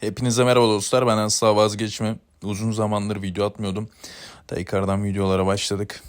Hepinize merhaba dostlar. Ben asla vazgeçme. Uzun zamandır video atmıyordum. Tekrardan videolara başladık.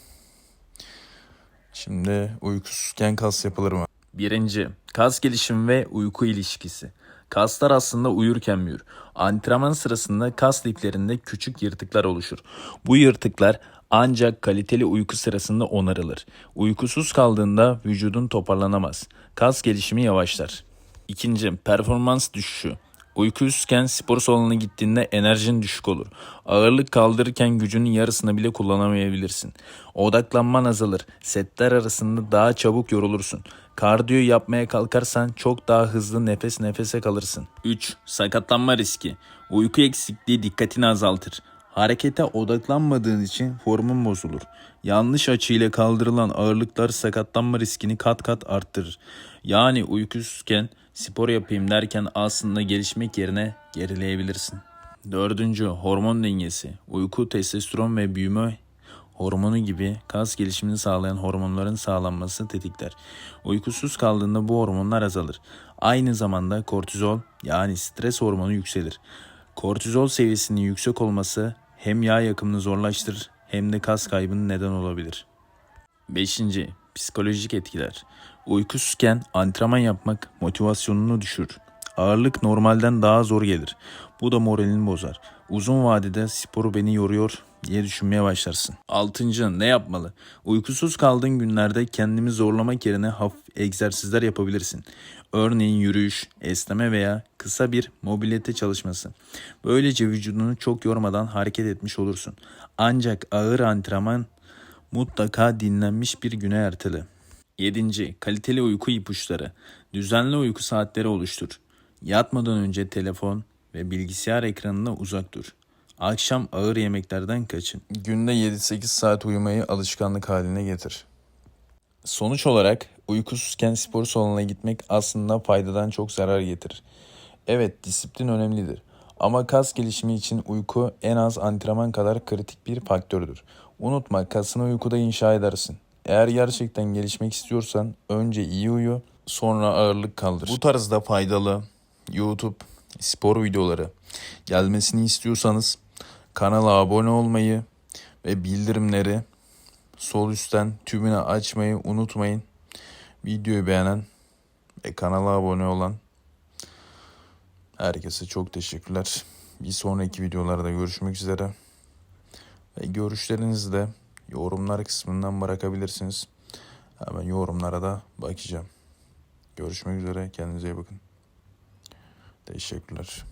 Şimdi uykusuzken kas yapılır mı? Birinci, kas gelişimi ve uyku ilişkisi. Kaslar aslında uyurken büyür. Antrenman sırasında kas liflerinde küçük yırtıklar oluşur. Bu yırtıklar ancak kaliteli uyku sırasında onarılır. Uykusuz kaldığında vücudun toparlanamaz. Kas gelişimi yavaşlar. İkinci, performans düşüşü. Uykusuzken spor salonuna gittiğinde enerjin düşük olur. Ağırlık kaldırırken gücünün yarısını bile kullanamayabilirsin. Odaklanman azalır. Setler arasında daha çabuk yorulursun. Kardiyo yapmaya kalkarsan çok daha hızlı nefes nefese kalırsın. 3. Sakatlanma riski. Uyku eksikliği dikkatini azaltır. Harekete odaklanmadığın için formun bozulur. Yanlış açıyla kaldırılan ağırlıklar sakatlanma riskini kat kat arttırır. Yani uykusuzken spor yapayım derken aslında gelişmek yerine gerileyebilirsin. Dördüncü hormon dengesi. Uyku, testosteron ve büyüme hormonu gibi kas gelişimini sağlayan hormonların sağlanması tetikler. Uykusuz kaldığında bu hormonlar azalır. Aynı zamanda kortizol yani stres hormonu yükselir. Kortizol seviyesinin yüksek olması hem yağ yakımını zorlaştırır hem de kas kaybının neden olabilir. 5. Psikolojik etkiler. Uykusuzken antrenman yapmak motivasyonunu düşürür. Ağırlık normalden daha zor gelir. Bu da moralini bozar. Uzun vadede sporu beni yoruyor diye düşünmeye başlarsın. 6. Ne yapmalı? Uykusuz kaldığın günlerde kendimi zorlamak yerine hafif egzersizler yapabilirsin. Örneğin yürüyüş, esneme veya kısa bir mobilite çalışması. Böylece vücudunu çok yormadan hareket etmiş olursun. Ancak ağır antrenman mutlaka dinlenmiş bir güne ertele. 7. Kaliteli uyku ipuçları. Düzenli uyku saatleri oluştur. Yatmadan önce telefon ve bilgisayar ekranına uzak dur. Akşam ağır yemeklerden kaçın. Günde 7-8 saat uyumayı alışkanlık haline getir. Sonuç olarak uykusuzken spor salonuna gitmek aslında faydadan çok zarar getirir. Evet disiplin önemlidir. Ama kas gelişimi için uyku en az antrenman kadar kritik bir faktördür. Unutma kasını uykuda inşa edersin. Eğer gerçekten gelişmek istiyorsan önce iyi uyu, sonra ağırlık kaldır. Bu tarzda faydalı YouTube spor videoları gelmesini istiyorsanız kanala abone olmayı ve bildirimleri sol üstten tümünü açmayı unutmayın. Videoyu beğenen ve kanala abone olan herkese çok teşekkürler. Bir sonraki videolarda görüşmek üzere. Ve görüşlerinizi de yorumlar kısmından bırakabilirsiniz. Hemen yorumlara da bakacağım. Görüşmek üzere. Kendinize iyi bakın. Teşekkürler.